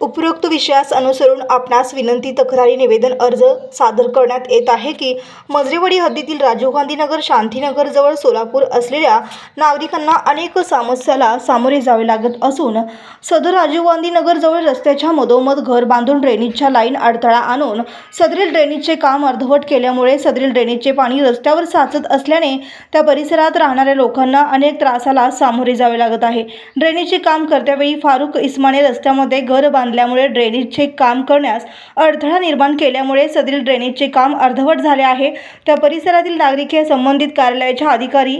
उपरोक्त विषयास अनुसरून आपणास विनंती तक्रारी निवेदन अर्ज सादर करण्यात येत आहे की मजरेवाडी हद्दीतील राजीव गांधीनगर शांतीनगरजवळ शांतीनगर जवळ सोलापूर असलेल्या नागरिकांना अनेक समस्याला सामोरे जावे लागत असून सदर राजीव गांधीनगरजवळ जवळ रस्त्याच्या मधोमध घर बांधून ड्रेनेजच्या लाईन अडथळा आणून सदरील ड्रेनेजचे काम अर्धवट केल्यामुळे सदरील ड्रेनेजचे पाणी रस्त्यावर साचत असल्याने त्या परिसरात राहणाऱ्या लोकांना अनेक त्रासाला सामोरे जावे लागत आहे. ड्रेनेजचे काम करत्यावेळी फारुख इस्माने रस्त्यामध्ये घर बांध बांधल्यामुळे ड्रेनेजचे काम करण्यास अडथळा निर्माण केल्यामुळे सदरील ड्रेनेजचे काम अर्धवट झाले आहे. त्या परिसरातील नागरिक हे संबंधित कार्यालयाच्या अधिकारी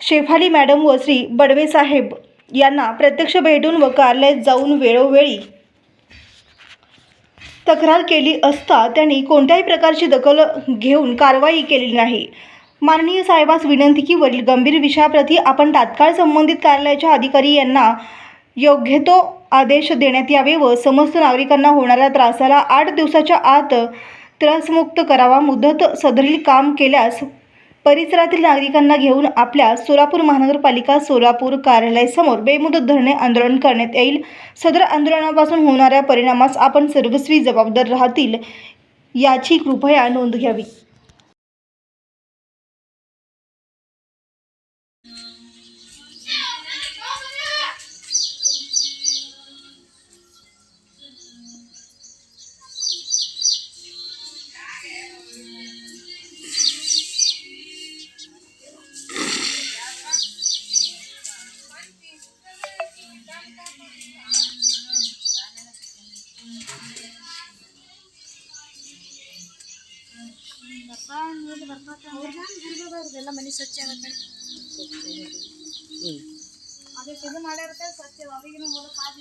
शेफाली मॅडम व श्री बडवे साहेब यांना प्रत्यक्ष भेटून व कार्यालयात जाऊन वेळोवेळी तक्रार केली असता त्यांनी कोणत्याही प्रकारची दखल घेऊन कारवाई केलेली नाही. माननीय साहेबास विनंती की वरील गंभीर विषयाप्रती आपण तात्काळ संबंधित कार्यालयाच्या अधिकारी यांना योग्य तो आदेश देण्यात यावे व समस्त नागरिकांना होणाऱ्या त्रासाला आठ दिवसाच्या आत त्रासमुक्त करावा मुदत सदरील काम केल्यास परिसरातील नागरिकांना घेऊन आपल्या सोलापूर महानगरपालिका सोलापूर कार्यालयासमोर बेमुदत धरणे आंदोलन करण्यात येईल. सदर आंदोलनापासून होणाऱ्या परिणामास आपण सर्वस्वी जबाबदार राहतील याची कृपया नोंद घ्यावी. ಎಲ್ಲ ಮನೆ ಸ್ವಚ್ಛ ಆಗುತ್ತೆ ಅದೇ ಇದು ಮಾಡಿರುತ್ತೆ ಸ್ವಚ್ಛ. ಅವಾಗಿನ ಕಾದಿರ್ತಾರೆ